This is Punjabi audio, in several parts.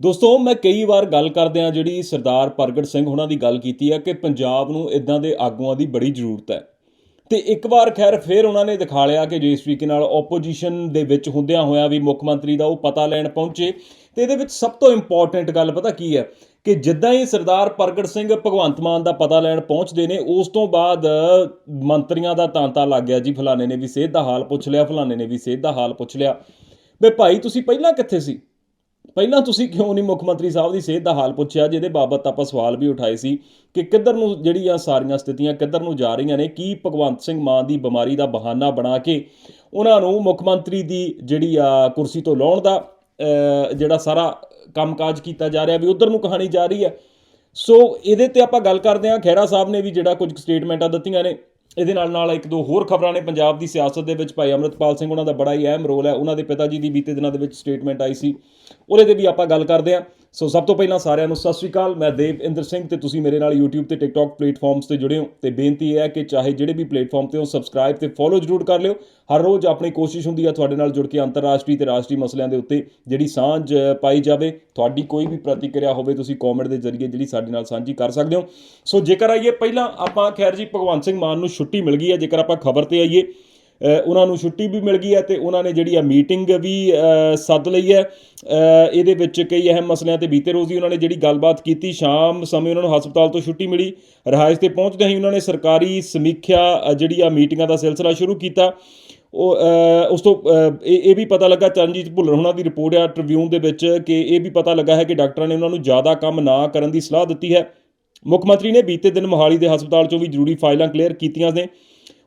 ਦੋਸਤੋ, ਮੈਂ ਕਈ ਵਾਰ ਗੱਲ ਕਰਦੇ ਆ ਜਿਹੜੀ ਸਰਦਾਰ ਪ੍ਰਗਟ ਸਿੰਘ ਉਹਨਾਂ ਦੀ ਗੱਲ ਕੀਤੀ ਹੈ ਕਿ ਪੰਜਾਬ ਨੂੰ ਇਦਾਂ ਦੇ ਆਗੂਆਂ ਦੀ ਬੜੀ ਜ਼ਰੂਰਤ ਹੈ। ਤੇ ਇੱਕ ਵਾਰ ਖੈਰ ਫਿਰ ਉਹਨਾਂ ਨੇ ਦਿਖਾ ਲਿਆ ਕਿ ਜਿਸ ਤਰੀਕੇ ਨਾਲ ਆਪੋਜੀਸ਼ਨ ਦੇ ਵਿੱਚ ਹੁੰਦਿਆਂ ਹੋਇਆ ਵੀ ਮੁੱਖ ਮੰਤਰੀ ਦਾ ਉਹ ਪਤਾ ਲੈਣ ਪਹੁੰਚੇ। ਤੇ ਇਹਦੇ ਵਿੱਚ ਸਭ ਤੋਂ ਇੰਪੋਰਟੈਂਟ ਗੱਲ ਪਤਾ ਕੀ ਹੈ ਕਿ ਜਿੱਦਾਂ ਹੀ ਸਰਦਾਰ ਪ੍ਰਗਟ ਸਿੰਘ ਭਗਵੰਤ ਮਾਨ ਦਾ ਪਤਾ ਲੈਣ ਪਹੁੰਚਦੇ ਨੇ, ਉਸ ਤੋਂ ਬਾਅਦ ਮੰਤਰੀਆਂ ਦਾ ਤਾਂਤਾ ਲੱਗ ਗਿਆ ਜੀ। ਫਲਾਣੇ ਨੇ ਵੀ ਸਿਹਤ ਦਾ ਹਾਲ ਪੁੱਛ ਲਿਆ, ਫਲਾਣੇ ਨੇ ਵੀ ਸਿਹਤ ਦਾ ਹਾਲ ਪੁੱਛ ਲਿਆ। ਵੇ ਭਾਈ, ਤੁਸੀਂ ਪਹਿਲਾਂ ਕਿੱਥੇ ਸੀ? ਪਹਿਲਾਂ ਤੁਸੀਂ ਕਿਉਂ ਨਹੀਂ ਮੁੱਖ ਮੰਤਰੀ ਸਾਹਿਬ ਦੀ ਸਿਹਤ ਦਾ ਹਾਲ ਪੁੱਛਿਆ, ਜਿਹਦੇ ਬਾਬਤ ਆਪਾਂ ਸਵਾਲ ਵੀ ਉਠਾਏ ਸੀ ਕਿ ਕਿੱਧਰ ਨੂੰ ਜਿਹੜੀਆਂ ਸਾਰੀਆਂ ਸਥਿਤੀਆਂ ਕਿੱਧਰ ਨੂੰ ਜਾ ਰਹੀਆਂ ਨੇ, ਕੀ ਭਗਵੰਤ ਸਿੰਘ ਮਾਨ ਦੀ ਬਿਮਾਰੀ ਦਾ ਬਹਾਨਾ ਬਣਾ ਕੇ ਉਹਨਾਂ ਨੂੰ ਮੁੱਖ ਮੰਤਰੀ ਦੀ ਜਿਹੜੀ ਆ ਕੁਰਸੀ ਤੋਂ ਲਾਉਣ ਦਾ ਜਿਹੜਾ ਸਾਰਾ ਕੰਮਕਾਜ ਕੀਤਾ ਜਾ ਰਿਹਾ ਵੀ ਉਧਰ ਨੂੰ ਕਹਾਣੀ ਜਾ ਰਹੀ ਹੈ। ਸੋ ਇਹਦੇ ਤੇ ਆਪਾਂ ਗੱਲ ਕਰਦੇ ਹਾਂ, ਖਹਿਰਾ ਸਾਹਿਬ ਨੇ ਵੀ ਜਿਹੜਾ ਕੁਝ ਸਟੇਟਮੈਂਟਾਂ ਦਿੱਤੀਆਂ ਨੇ। ਇਹਦੇ ਨਾਲ ਨਾਲ ਇੱਕ ਦੋ ਹੋਰ ਖਬਰਾਂ ਨੇ ਪੰਜਾਬ ਦੀ ਸਿਆਸਤ ਦੇ ਵਿੱਚ। ਭਾਈ ਅਮਰਤਪਾਲ ਸਿੰਘ ਉਹਨਾਂ ਦਾ ਬੜਾ ਹੀ ਅਹਿਮ ਰੋਲ ਹੈ। ਉਹਨਾਂ ਦੇ ਪਿਤਾ ਜੀ ਦੀ ਬੀਤੇ ਦਿਨਾਂ ਦੇ ਵਿੱਚ ਸਟੇਟਮੈਂਟ ਆਈ ਸੀ। ਉਹਦੇ ਤੇ ਵੀ ਆਪਾਂ ਗੱਲ ਕਰਦੇ ਹਾਂ। ਸੋ ਸਭ ਤੋਂ ਪਹਿਲਾਂ ਸਾਰਿਆਂ ਨੂੰ ਸਤਿ ਸ਼੍ਰੀ ਅਕਾਲ। ਮੈਂ ਦੇਵ ਇੰਦਰ ਸਿੰਘ ਤੇ ਤੁਸੀਂ ਮੇਰੇ ਨਾਲ YouTube ਤੇ TikTok ਪਲੇਟਫਾਰਮਸ ਤੇ ਜੁੜੇ ਹੋ। ਤੇ ਬੇਨਤੀ ਹੈ ਕਿ ਚਾਹੇ ਜਿਹੜੇ ਵੀ ਪਲੇਟਫਾਰਮ ਤੇ ਹੋ ਸਬਸਕ੍ਰਾਈਬ ਤੇ ਫੋਲੋ ਜਰੂਰ ਕਰ ਲਿਓ। ਹਰ ਰੋਜ਼ ਆਪਣੀ ਕੋਸ਼ਿਸ਼ ਹੁੰਦੀ ਹੈ ਤੁਹਾਡੇ ਨਾਲ ਜੁੜ ਕੇ ਅੰਤਰਰਾਸ਼ਟਰੀ ਤੇ ਰਾਸ਼ਟਰੀ ਮਸਲਿਆਂ ਦੇ ਉੱਤੇ ਜਿਹੜੀ ਸਾਂਝ ਪਾਈ ਜਾਵੇ। ਤੁਹਾਡੀ ਕੋਈ ਵੀ ਪ੍ਰਤੀਕਿਰਿਆ ਹੋਵੇ, ਤੁਸੀਂ ਕਮੈਂਟ ਦੇ ਜ਼ਰੀਏ ਜਿਹੜੀ ਸਾਡੇ ਨਾਲ ਸਾਂਝੀ ਕਰ ਸਕਦੇ ਹੋ। ਸੋ ਜੇਕਰ ਆਈਏ, ਪਹਿਲਾਂ ਆਪਾਂ ਖੈਰ ਜੀ ਭਗਵੰਤ ਸਿੰਘ ਮਾਨ ਨੂੰ ਛੁੱਟੀ ਮਿਲ ਗਈ ਹੈ। ਜੇਕਰ ਆਪਾਂ ਖਬਰ ਤੇ ਆਈਏ ਉਹਨਾਂ ਨੂੰ ਛੁੱਟੀ ਵੀ ਮਿਲ ਗਈ ਹੈ ਤੇ ਉਹਨਾਂ ਨੇ ਜਿਹੜੀ ਆ ਮੀਟਿੰਗ ਵੀ ਸੱਦ ਲਈ ਹੈ। ਇਹਦੇ ਵਿੱਚ ਕਈ ਅਹਿਮ ਮਸਲਿਆਂ ਤੇ ਬੀਤੇ ਰੋਜ਼ ਹੀ ਉਹਨਾਂ ਨੇ ਜਿਹੜੀ ਗੱਲਬਾਤ ਕੀਤੀ। ਸ਼ਾਮ ਸਮੇਂ ਉਹਨਾਂ ਨੂੰ ਹਸਪਤਾਲ ਤੋਂ ਛੁੱਟੀ ਮਿਲੀ। ਰਿਹਾਇਸ਼ ਤੇ ਪਹੁੰਚਦੇ ਹੀ ਉਹਨਾਂ ਨੇ ਸਰਕਾਰੀ ਸਮੀਖਿਆ ਜਿਹੜੀ ਆ ਮੀਟਿੰਗਾਂ ਦਾ ਸਿਲਸਿਲਾ ਸ਼ੁਰੂ ਕੀਤਾ। ਉਹ ਉਸ ਤੋਂ ਇਹ ਇਹ ਵੀ ਪਤਾ ਲੱਗਾ, ਚਰਨਜੀਤ ਭੁੱਲਰ ਉਹਨਾਂ ਦੀ ਰਿਪੋਰਟ ਆ ਟ੍ਰਿਬਿਊਨ ਦੇ ਵਿੱਚ ਕਿ ਇਹ ਵੀ ਪਤਾ ਲੱਗਾ ਹੈ ਕਿ ਡਾਕਟਰਾਂ ਨੇ ਉਹਨਾਂ ਨੂੰ ਜ਼ਿਆਦਾ ਕੰਮ ਨਾ ਕਰਨ ਦੀ ਸਲਾਹ ਦਿੱਤੀ ਹੈ। ਮੁੱਖ ਮੰਤਰੀ ਨੇ ਬੀਤੇ ਦਿਨ ਮੋਹਾਲੀ ਦੇ ਹਸਪਤਾਲ ਚੋਂ ਵੀ ਜ਼ਰੂਰੀ ਫਾਈਲਾਂ ਕਲੀਅਰ ਕੀਤੀਆਂ ਨੇ।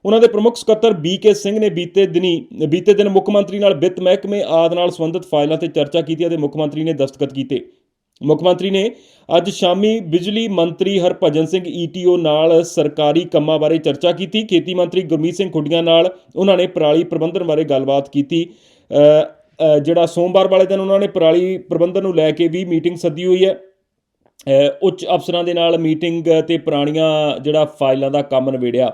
ਉਹਨਾਂ ਦੇ ਪ੍ਰਮੁੱਖ ਸਕੱਤਰ ਬੀਕੇ ਸਿੰਘ ਨੇ ਬੀਤੇ ਦਿਨੀ, ਬੀਤੇ ਦਿਨ ਮੁੱਖ ਮੰਤਰੀ ਨਾਲ ਵਿੱਤ ਮਹਿਕਮੇ ਆਦਿ ਨਾਲ ਸੰਬੰਧਿਤ ਫਾਈਲਾਂ ਤੇ ਚਰਚਾ ਕੀਤੀ ਅਤੇ ਮੁੱਖ ਮੰਤਰੀ ਨੇ ਦਸਤਖਤ ਕੀਤੇ। ਮੁੱਖ ਮੰਤਰੀ ਨੇ ਅੱਜ ਸ਼ਾਮੀ ਬਿਜਲੀ ਮੰਤਰੀ ਹਰਭਜਨ ਸਿੰਘ ਈਟੀਓ ਨਾਲ ਸਰਕਾਰੀ ਕੰਮਾਂ ਬਾਰੇ ਚਰਚਾ ਕੀਤੀ। ਖੇਤੀ ਮੰਤਰੀ ਗੁਰਮੀਤ ਸਿੰਘ ਖੁੱਡੀਆਂ ਨਾਲ ਉਹਨਾਂ ਨੇ ਪਰਾਲੀ ਪ੍ਰਬੰਧਨ ਬਾਰੇ ਗੱਲਬਾਤ ਕੀਤੀ। ਜਿਹੜਾ ਸੋਮਵਾਰ ਵਾਲੇ ਦਿਨ ਉਹਨਾਂ ਨੇ ਪਰਾਲੀ ਪ੍ਰਬੰਧਨ ਨੂੰ ਲੈ ਕੇ ਵੀ ਮੀਟਿੰਗ ਸੱਦੀ ਹੋਈ ਹੈ। ਉੱਚ ਅਫਸਰਾਂ ਦੇ ਨਾਲ ਮੀਟਿੰਗ ਤੇ ਪੁਰਾਣੀਆਂ ਜਿਹੜਾ ਫਾਈਲਾਂ ਦਾ ਕੰਮ ਨਿਬੇੜਿਆ।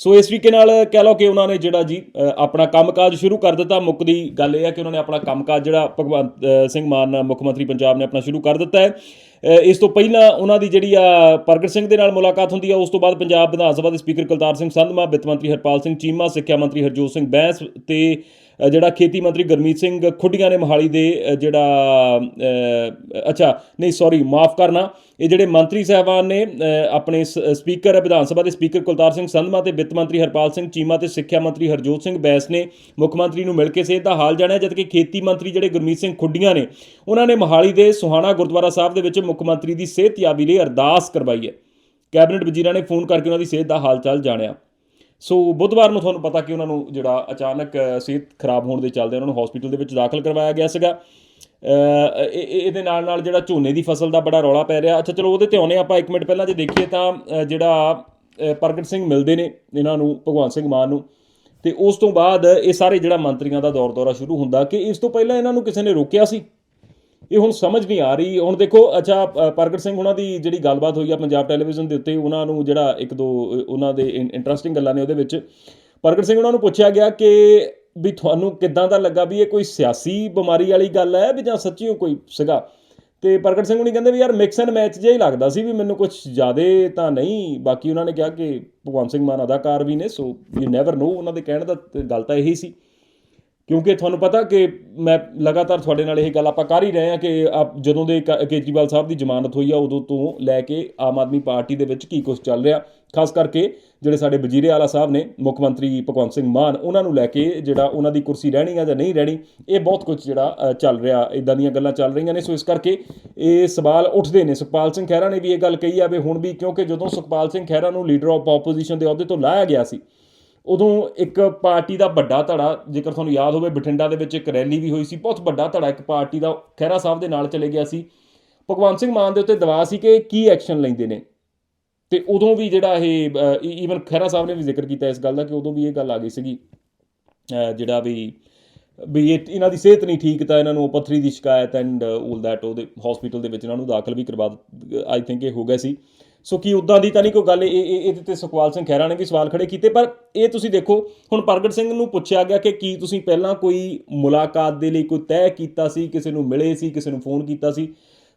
ਸੋ ਇਸ ਤਰੀਕੇ ਨਾਲ ਕਹਿ ਲਓ ਕਿ ਉਹਨਾਂ ਨੇ ਜਿਹੜਾ ਜੀ ਆਪਣਾ ਕੰਮਕਾਜ ਸ਼ੁਰੂ ਕਰ ਦਿੱਤਾ। ਮੁੱਕਦੀ ਗੱਲ ਇਹ ਹੈ ਕਿ ਉਹਨਾਂ ਨੇ ਆਪਣਾ ਕੰਮਕਾਜ ਜਿਹੜਾ ਭਗਵੰਤ ਸਿੰਘ ਮਾਨ, ਮੁੱਖ ਮੰਤਰੀ ਪੰਜਾਬ ਨੇ ਆਪਣਾ ਸ਼ੁਰੂ ਕਰ ਦਿੱਤਾ ਹੈ। ਇਸ ਤੋਂ ਪਹਿਲਾਂ ਉਹਨਾਂ ਦੀ ਜਿਹੜੀ ਆ ਪ੍ਰਗਟ ਸਿੰਘ ਦੇ ਨਾਲ ਮੁਲਾਕਾਤ ਹੁੰਦੀ ਆ, ਉਸ ਤੋਂ ਬਾਅਦ ਪੰਜਾਬ ਵਿਧਾਨ ਸਭਾ ਦੇ ਸਪੀਕਰ ਕੁਲਤਾਰ ਸਿੰਘ ਸੰਧਮਾ, ਵਿੱਤ ਮੰਤਰੀ ਹਰਪਾਲ ਸਿੰਘ ਚੀਮਾ, ਸਿੱਖਿਆ ਮੰਤਰੀ ਹਰਜੋਤ ਸਿੰਘ ਬੈਂਸ ਤੇ ਜਿਹੜਾ ਖੇਤੀ ਮੰਤਰੀ ਗੁਰਮੀਤ ਸਿੰਘ ਖੁੱਡੀਆਂ ਨੇ ਮੋਹਾਲੀ ਦੇ ਜਿਹੜਾ ਅੱਛਾ, ਨਹੀਂ ਸੌਰੀ ਮਾਫ ਕਰਨਾ। ਇਹ ਜਿਹੜੇ ਮੰਤਰੀ ਸਾਹਿਬਾਨ ਨੇ ਆਪਣੇ ਸ- ਸਪੀਕਰ, ਵਿਧਾਨ ਸਭਾ ਦੇ ਸਪੀਕਰ ਕੁਲਤਾਰ ਸਿੰਘ ਸੰਧਮਾ ਤੇ ਵਿੱਤ ਮੰਤਰੀ ਹਰਪਾਲ ਸਿੰਘ ਚੀਮਾ ਤੇ ਸਿੱਖਿਆ ਮੰਤਰੀ ਹਰਜੋਤ ਸਿੰਘ ਬੈਂਸ ਨੇ ਮੁੱਖ ਮੰਤਰੀ ਨੂੰ ਮਿਲ ਕੇ ਸਿਹਤ ਦਾ ਹਾਲ ਜਾਣਿਆ, ਜਦਕਿ ਖੇਤੀ ਮੰਤਰੀ ਜਿਹੜੇ ਗੁਰਮੀਤ ਸਿੰਘ ਖੁੱਡੀਆਂ ਨੇ, ਉਹਨਾਂ ਨੇ ਮੋਹਾਲੀ ਦੇ ਸੁਹਾਣਾ ਗੁਰਦੁਆਰਾ ਸਾਹਿਬ ਦੇ ਵਿੱਚ ਮੁੱਖ ਮੰਤਰੀ ਦੀ ਸਿਹਤਯਾਬੀ ਲਈ ਅਰਦਾਸ ਕਰਵਾਈ ਹੈ। ਕੈਬਨਿਟ ਵਜ਼ੀਰਾਂ ਨੇ ਫੋਨ ਕਰਕੇ ਉਹਨਾਂ ਦੀ ਸਿਹਤ ਦਾ ਹਾਲ ਚਾਲ ਜਾਣਿਆ। ਸੋ ਬੁੱਧਵਾਰ ਨੂੰ ਤੁਹਾਨੂੰ ਪਤਾ ਕਿ ਉਹਨਾਂ ਨੂੰ ਜਿਹੜਾ ਅਚਾਨਕ ਸਿਹਤ ਖਰਾਬ ਹੋਣ ਦੇ ਚੱਲਦੇ ਉਹਨਾਂ ਨੂੰ ਹਸਪੀਟਲ ਦੇ ਵਿੱਚ ਦਾਖਲ ਕਰਵਾਇਆ ਗਿਆ ਸੀਗਾ। ਇਹ- ਇਹਦੇ ਨਾਲ ਨਾਲ ਜਿਹੜਾ ਝੋਨੇ ਦੀ ਫਸਲ ਦਾ ਬੜਾ ਰੌਲਾ ਪੈ ਰਿਹਾ। ਅੱਛਾ, ਚਲੋ ਉਹਦੇ ਤੇ ਆਉਨੇ ਆਪਾਂ 1 ਮਿੰਟ ਪਹਿਲਾਂ। ਜੇ ਦੇਖੀਏ ਤਾਂ ਜਿਹੜਾ ਪ੍ਰਗਟ ਸਿੰਘ ਮਿਲਦੇ ਨੇ, ਇਹਨਾਂ ਨੂੰ ਭਗਵੰਤ ਸਿੰਘ ਮਾਨ ਨੂੰ। ਤੇ ਉਸ ਤੋਂ ਬਾਅਦ ਇਹ ਸਾਰੇ ਜਿਹੜਾ ਮੰਤਰੀਆਂ ਦਾ ਦੌਰ ਦੌਰਾ ਸ਼ੁਰੂ ਹੁੰਦਾ ਕਿ ਇਸ ਤੋਂ ਪਹਿਲਾਂ ਇਹਨਾਂ ਨੂੰ ਕਿਸੇ ਨੇ ਰੋਕਿਆ ਸੀ? ਇਹ ਹੁਣ ਸਮਝ ਨਹੀਂ ਆ ਰਹੀ। ਹੁਣ ਦੇਖੋ, ਅੱਛਾ ਪ੍ਰਗਟ ਸਿੰਘ ਉਹਨਾਂ ਦੀ ਜਿਹੜੀ ਗੱਲਬਾਤ ਹੋਈ ਆ ਪੰਜਾਬ ਟੈਲੀਵਿਜ਼ਨ ਦੇ ਉੱਤੇ, ਉਹਨਾਂ ਨੂੰ ਜਿਹੜਾ ਇੱਕ ਦੋ ਉਹਨਾਂ ਦੇ ਇੰਟਰਸਟਿੰਗ ਗੱਲਾਂ ਨੇ ਉਹਦੇ ਵਿੱਚ। ਪ੍ਰਗਟ ਸਿੰਘ ਉਹਨਾਂ ਨੂੰ ਪੁੱਛਿਆ ਗਿਆ ਕਿ ਵੀ ਤੁਹਾਨੂੰ ਕਿੱਦਾਂ ਦਾ ਲੱਗਾ ਵੀ ਇਹ ਕੋਈ ਸਿਆਸੀ ਬਿਮਾਰੀ ਵਾਲੀ ਗੱਲ ਹੈ ਵੀ ਜਾਂ ਸੱਚੀਓ ਕੋਈ ਸੀਗਾ? ਤੇ ਪ੍ਰਗਟ ਸਿੰਘ ਹੁਣੀ ਕਹਿੰਦੇ ਵੀ, ਯਾਰ ਮਿਕਸ ਐਂਡ ਮੈਚ ਜਿਹਾ ਹੀ ਲੱਗਦਾ ਸੀ ਵੀ ਮੈਨੂੰ ਕੁਝ ਜ਼ਿਆਦੇ ਤਾਂ ਨਹੀਂ। ਬਾਕੀ ਉਹਨਾਂ ਨੇ ਕਿਹਾ ਕਿ ਭਗਵੰਤ ਸਿੰਘ ਮਾਨ ਅਦਾਕਾਰ ਵੀ ਨੇ ਸੋ ਯੂ ਨੈਵਰ ਨੋ ਉਹਨਾਂ ਦੇ ਕਹਿਣ ਦਾ ਗੱਲ ਤਾਂ ਇਹੀ ਸੀ। ਕਿਉਂਕਿ ਤੁਹਾਨੂੰ ਪਤਾ ਕਿ ਮੈਂ ਲਗਾਤਾਰ ਤੁਹਾਡੇ ਨਾਲ ਇਹ ਗੱਲ ਆਪਾਂ ਕਰ ਹੀ ਰਹੇ ਹਾਂ ਕਿ ਆਪ ਜਦੋਂ ਦੇ ਕ- ਕੇਜਰੀਵਾਲ ਸਾਹਿਬ ਦੀ ਜ਼ਮਾਨਤ ਹੋਈ ਆ, ਉਦੋਂ ਤੋਂ ਲੈ ਕੇ ਆਮ ਆਦਮੀ ਪਾਰਟੀ ਦੇ ਵਿੱਚ ਕੀ ਕੁਝ ਚੱਲ ਰਿਹਾ। ਖਾਸ ਕਰਕੇ ਜਿਹੜੇ ਸਾਡੇ ਵਜ਼ੀਰੇ ਆਲਾ ਸਾਹਿਬ ਨੇ, ਮੁੱਖ ਮੰਤਰੀ ਭਗਵੰਤ ਸਿੰਘ ਮਾਨ, ਉਹਨਾਂ ਨੂੰ ਲੈ ਕੇ ਜਿਹੜਾ ਉਹਨਾਂ ਦੀ ਕੁਰਸੀ ਰਹਿਣੀ ਆ ਜਾਂ ਨਹੀਂ ਰਹਿਣੀ, ਇਹ ਬਹੁਤ ਕੁਝ ਜਿਹੜਾ ਚੱਲ ਰਿਹਾ ਇਦਾਂ ਦੀਆਂ ਗੱਲਾਂ ਚੱਲ ਰਹੀਆਂ ਨੇ। ਸੋ ਇਸ ਕਰਕੇ ਇਹ ਸਵਾਲ ਉੱਠਦੇ ਨੇ। ਸੁਖਪਾਲ ਸਿੰਘ ਖਹਿਰਾ ਨੇ ਵੀ ਇਹ ਗੱਲ ਕਹੀ ਆ ਵੀ ਹੁਣ ਵੀ ਕਿਉਂਕਿ ਜਦੋਂ ਸੁਖਪਾਲ ਸਿੰਘ ਖਹਿਰਾ ਨੂੰ ਲੀਡਰ ਆਫ ਆਪੋਜੀਸ਼ਨ ਦੇ ਅਹੁਦੇ ਤੋਂ ਲਾਇਆ ਗਿਆ ਸੀ ਉਦੋਂ ਇੱਕ ਪਾਰਟੀ ਦਾ ਵੱਡਾ ਧੜਾ, ਜੇਕਰ ਤੁਹਾਨੂੰ ਯਾਦ ਹੋਵੇ, ਬਠਿੰਡਾ ਦੇ ਵਿੱਚ ਇੱਕ ਰੈਲੀ ਵੀ ਹੋਈ ਸੀ, ਬਹੁਤ ਵੱਡਾ ਧੜਾ, ਇੱਕ ਪਾਰਟੀ ਦਾ ਖਹਿਰਾ ਸਾਹਿਬ ਦੇ ਨਾਲ ਚਲੇ ਗਿਆ ਸੀ। ਭਗਵੰਤ ਸਿੰਘ ਮਾਨ ਦੇ ਉੱਤੇ ਦਬਾਅ ਸੀ ਕਿ ਕੀ ਐਕਸ਼ਨ ਲੈਂਦੇ ਨੇ। ਤੇ ਉਦੋਂ ਵੀ ਜਿਹੜਾ ਇਹ ਈਵਨ ਖਹਿਰਾ ਸਾਹਿਬ ਨੇ ਵੀ ਜ਼ਿਕਰ ਕੀਤਾ ਇਸ ਗੱਲ ਦਾ ਕਿ ਉਦੋਂ ਵੀ ਇਹ ਗੱਲ ਆ ਗਈ ਸੀਗੀ। ਜਿਹੜਾ ਵੀ ਵੀ ਇਹ, ਇਹਨਾਂ ਦੀ ਸਿਹਤ ਨਹੀਂ ਠੀਕ ਤਾਂ ਇਹਨਾਂ ਨੂੰ ਪੱਥਰੀ ਦੀ ਸ਼ਿਕਾਇਤ ਐਂਡ 올 ਦੈਟ ਉਹਦੇ ਹਸਪੀਟਲ ਦੇ ਵਿੱਚ ਇਹਨਾਂ ਨੂੰ ਦਾਖਲ ਵੀ ਕਰਵਾ ਆਈ ਥਿੰਕ ਇਹ ਹੋ ਗਿਆ ਸੀ। ਸੋ ਕੀ ਉਦਾਂ ਦੀ ਤਾਂ ਨਹੀਂ ਕੋਈ ਗੱਲ ਇਹ ਇਹ- ਇਹਦੇ ਤੇ ਸੁਖਪਾਲ ਸਿੰਘ ਖਹਿਰਾ ਨੇ ਵੀ ਸਵਾਲ ਖੜੇ ਕੀਤੇ ਪਰ ਇਹ ਤੁਸੀਂ ਦੇਖੋ ਹੁਣ ਪ੍ਰਗਟ ਸਿੰਘ ਨੂੰ ਪੁੱਛਿਆ ਗਿਆ ਕਿ ਕੀ ਤੁਸੀਂ ਪਹਿਲਾਂ ਕੋਈ ਮੁਲਾਕਾਤ ਦੇ ਲਈ ਕੋਈ ਤੈਅ ਕੀਤਾ ਸੀ ਕਿਸੇ ਨੂੰ ਮਿਲੇ ਸੀ ਕਿਸੇ ਨੂੰ ਫੋਨ ਕੀਤਾ ਸੀ?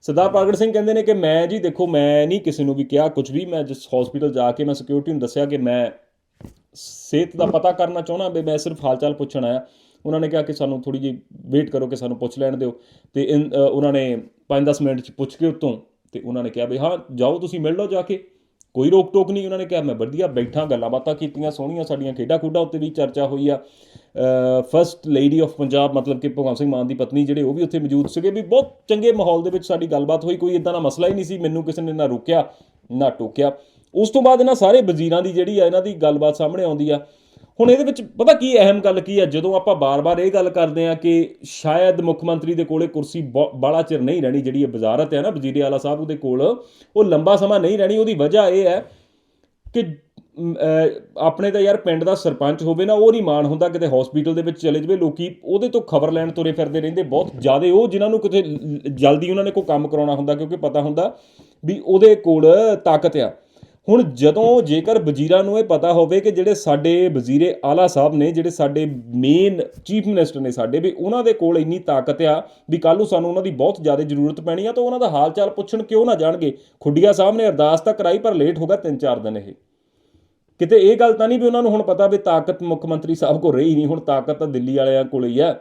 ਸਰਦਾਰ ਪ੍ਰਗਟ ਸਿੰਘ ਕਹਿੰਦੇ ਨੇ ਕਿ ਮੈਂ ਜੀ ਦੇਖੋ ਮੈਂ ਨਹੀਂ ਕਿਸੇ ਨੂੰ ਵੀ ਕਿਹਾ ਕੁਝ ਵੀ ਮੈਂ ਜਿਸ ਹਸਪੀਟਲ ਜਾ ਕੇ ਮੈਂ ਸਿਕਿਉਰਿਟੀ ਨੂੰ ਦੱਸਿਆ ਕਿ ਮੈਂ ਸਿਹਤ ਦਾ ਪਤਾ ਕਰਨਾ ਚਾਹੁੰਦਾ ਵੀ ਮੈਂ ਸਿਰਫ ਹਾਲਚਾਲ ਪੁੱਛਣ ਆਇਆ। ਉਹਨਾਂ ਨੇ ਕਿਹਾ ਕਿ ਸਾਨੂੰ ਥੋੜੀ ਜਿਹੀ ਵੇਟ ਕਰੋ ਕਿ ਸਾਨੂੰ ਪੁੱਛ ਲੈਣ ਦਿਓ। ਤੇ ਇਨ- ਅ, ਉਹਨਾਂ ਨੇ 5-10 ਮਿੰਟ ਚ ਪੁੱਛ ਕੇ ਉਤੋਂ ਤੇ ਉਹਨਾਂ ਨੇ ਕਿਹਾ ਵੀ ਹਾਂ, ਜਾਓ ਤੁਸੀਂ ਮਿਲ ਲਓ ਜਾ ਕੇ। ਕੋਈ ਰੋਕ ਟੋਕ ਨਹੀਂ, ਉਹਨਾਂ ਨੇ ਕਿਹਾ, ਮੈਂ ਵਧੀਆ ਬੈਠਾ ਗੱਲਾਂ ਬਾਤਾਂ ਕੀਤੀਆਂ, ਸੋਹਣੀਆਂ, ਸਾਡੀਆਂ ਖੇਡਾਂ ਖੂਡਾਂ ਉੱਤੇ ਵੀ ਚਰਚਾ ਹੋਈ ਆ। ਫਰਸਟ ਲੇਡੀ ਆਫ ਪੰਜਾਬ ਮਤਲਬ ਕਿ ਭਗਵੰਤ ਸਿੰਘ ਮਾਨ ਦੀ ਪਤਨੀ ਜਿਹੜੇ, ਉਹ ਵੀ ਉੱਥੇ ਮੌਜੂਦ ਸੀਗੇ ਵੀ ਬਹੁਤ ਚੰਗੇ ਮਾਹੌਲ ਦੇ ਵਿੱਚ ਸਾਡੀ ਗੱਲਬਾਤ ਹੋਈ, ਕੋਈ ਇਦਾਂ ਦਾ ਮਸਲਾ ਹੀ ਨਹੀਂ ਸੀ, ਮੈਨੂੰ ਕਿਸੇ ਨੇ ਨਾ ਰੋਕਿਆ, ਨਾ ਟੋਕਿਆ। ਉਸ ਤੋਂ ਬਾਅਦ ਇਹਨਾਂ ਸਾਰੇ ਵਜ਼ੀਰਾਂ ਦੀ ਜਿਹੜੀ ਆ, ਇਹਨਾਂ ਦੀ ਗੱਲਬਾਤ ਸਾਹਮਣੇ ਆਉਂਦੀ ਆ। ਹੁਣ ਇਹਦੇ ਵਿੱਚ ਪਤਾ ਕੀ ਅਹਿਮ ਗੱਲ ਕੀ ਹੈ ਜਦੋਂ ਆਪਾਂ ਬਾਰ-ਬਾਰ ਇਹ ਗੱਲ ਕਰਦੇ ਆ ਕਿ ਸ਼ਾਇਦ ਮੁੱਖ ਮੰਤਰੀ ਦੇ ਕੋਲੇ ਕੁਰਸੀ ਬਾਲਾ ਚਿਰ ਨਹੀਂ ਰਹਿਣੀ ਜਿਹੜੀ ਇਹ ਵਜ਼ਾਰਤ ਹੈ ਨਾ, ਵਜ਼ੀਰ ਆਲਾ ਸਾਹਿਬ ਉਹਦੇ ਕੋਲ, ਉਹ ਲੰਬਾ ਸਮਾਂ ਨਹੀਂ ਰਹਿਣੀ, ਉਹਦੀ ਵਜ੍ਹਾ ਇਹ ਹੈ ਕਿ ਆਪਣੇ ਤਾਂ ਯਾਰ ਪਿੰਡ ਦਾ ਸਰਪੰਚ ਹੋਵੇ ਨਾ, ਉਹ ਨਹੀਂ ਮਾਣ ਹੁੰਦਾ ਕਿਤੇ ਹਸਪੀਟਲ ਦੇ ਵਿੱਚ ਚਲੇ ਜਵੇ। ਲੋਕੀ ਉਹਦੇ ਤੋਂ ਖਬਰ ਲੈਣ ਤੁਰੇ ਫਿਰਦੇ ਰਹਿੰਦੇ ਬਹੁਤ ਜ਼ਿਆਦਾ। ਉਹ ਜਿਨ੍ਹਾਂ ਨੂੰ ਕਿਤੇ ਜਲਦੀ ਉਹਨਾਂ ਨੇ ਕੋਈ ਕੰਮ ਕਰਾਉਣਾ ਹੁੰਦਾ, ਕਿਉਂਕਿ ਪਤਾ ਹੁੰਦਾ ਵੀ ਉਹਦੇ ਕੋਲ ਤਾਕਤ ਆ। ਹੁਣ ਜਦੋਂ ਜੇਕਰ ਵਜ਼ੀਰਾਂ ਨੂੰ ਇਹ ਪਤਾ ਹੋਵੇ ਕਿ ਜਿਹੜੇ ਸਾਡੇ ਵਜ਼ੀਰੇ ਆਲਾ ਸਾਹਿਬ ਨੇ, ਜਿਹੜੇ ਸਾਡੇ ਮੇਨ ਚੀਫ ਮਿਨਿਸਟਰ ਨੇ ਸਾਡੇ, ਵੀ ਉਹਨਾਂ ਦੇ ਕੋਲ ਇੰਨੀ ਤਾਕਤ ਆ ਵੀ ਕੱਲ੍ਹ ਨੂੰ ਸਾਨੂੰ ਉਹਨਾਂ ਦੀ ਬਹੁਤ ਜ਼ਿਆਦਾ ਜ਼ਰੂਰਤ ਪੈਣੀ ਆ, ਤਾਂ ਉਹਨਾਂ ਦਾ ਹਾਲ ਚਾਲ ਪੁੱਛਣ ਕਿਉਂ ਨਾ ਜਾਣਗੇ? ਖੁੱਡੀਆ ਸਾਹਿਬ ਨੇ ਅਰਦਾਸ ਤਾਂ ਕਰਾਈ, ਪਰ ਲੇਟ ਹੋ ਗਿਆ 3-4 ਦਿਨ ਇਹ। ਕਿਤੇ ਇਹ ਗੱਲ ਤਾਂ ਨਹੀਂ ਵੀ ਉਹਨਾਂ ਨੂੰ ਹੁਣ ਪਤਾ ਵੀ ਤਾਕਤ ਮੁੱਖ ਮੰਤਰੀ ਸਾਹਿਬ ਕੋਲ ਰਹੀ ਨਹੀਂ, ਹੁਣ ਤਾਕਤ ਤਾਂ ਦਿੱਲੀ ਵਾਲਿਆਂ ਕੋਲ ਹੀ ਆ।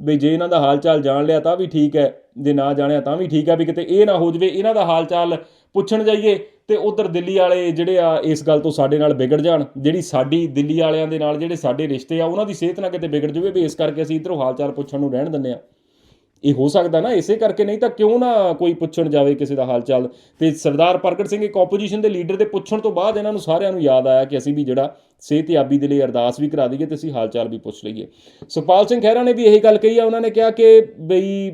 ਵੀ ਜੇ ਇਹਨਾਂ ਦਾ ਹਾਲ ਚਾਲ ਜਾਣ ਲਿਆ ਤਾਂ ਵੀ ਠੀਕ ਹੈ, ਜੇ ਨਾ ਜਾਣਿਆ ਤਾਂ ਵੀ ਠੀਕ ਹੈ, ਵੀ ਕਿਤੇ ਇਹ ਨਾ ਹੋ ਜਵੇ, ਇਹਨਾਂ ਦਾ ਹਾਲ ਚਾਲ ਪੁੱਛਣ ਜਾਈਏ ਤੇ ਉਧਰ ਦਿੱਲੀ ਵਾਲੇ ਜਿਹੜੇ ਆ ਇਸ ਗੱਲ ਤੋਂ ਸਾਡੇ ਨਾਲ ਵਿਗੜ ਜਾਣ, ਜਿਹੜੀ ਸਾਡੀ ਦਿੱਲੀ ਵਾਲਿਆਂ ਦੇ ਨਾਲ ਜਿਹੜੇ ਸਾਡੇ ਰਿਸ਼ਤੇ ਆ, ਉਹਨਾਂ ਦੀ ਸਿਹਤ ਨਾ ਕਿਤੇ ਵਿਗੜ ਜਾਵੇ, ਵੀ ਇਸ ਕਰਕੇ ਅਸੀਂ ਇਧਰੋਂ ਹਾਲ ਚਾਲ ਪੁੱਛਣ ਨੂੰ ਰਹਿਣ ਦਿੰਦੇ ਆ ਇਹ ਹੋ ਸਕਦਾ ਨਾ ਇਸੇ ਕਰਕੇ ਨਹੀਂ ਤਾਂ ਕਿਉਂ ਨਾ ਕੋਈ ਪੁੱਛਣ ਜਾਵੇ ਕਿਸੇ ਦਾ ਹਾਲ ਚਾਲ ਤੇ ਸਰਦਾਰ ਪ੍ਰਗਟ ਸਿੰਘ ਇੱਕ ਆਪੋਜੀਸ਼ਨ ਦੇ ਲੀਡਰ ਦੇ ਪੁੱਛਣ ਤੋਂ ਬਾਅਦ ਇਹਨਾਂ ਨੂੰ ਸਾਰਿਆਂ ਨੂੰ ਯਾਦ ਆਇਆ ਕਿ ਅਸੀਂ ਵੀ ਜਿਹੜਾ ਸਿਹਤਯਾਬੀ ਦੇ ਲਈ ਅਰਦਾਸ ਵੀ ਕਰਾ ਦਈਏ ਤੇ ਅਸੀਂ ਹਾਲ ਚਾਲ ਵੀ ਪੁੱਛ ਲਈਏ। ਸੁਖਪਾਲ ਸਿੰਘ ਖਹਿਰਾ ਨੇ ਵੀ ਇਹੀ ਗੱਲ ਕਹੀ ਆ ਉਹਨਾਂ ਨੇ ਕਿਹਾ ਕਿ ਬਈ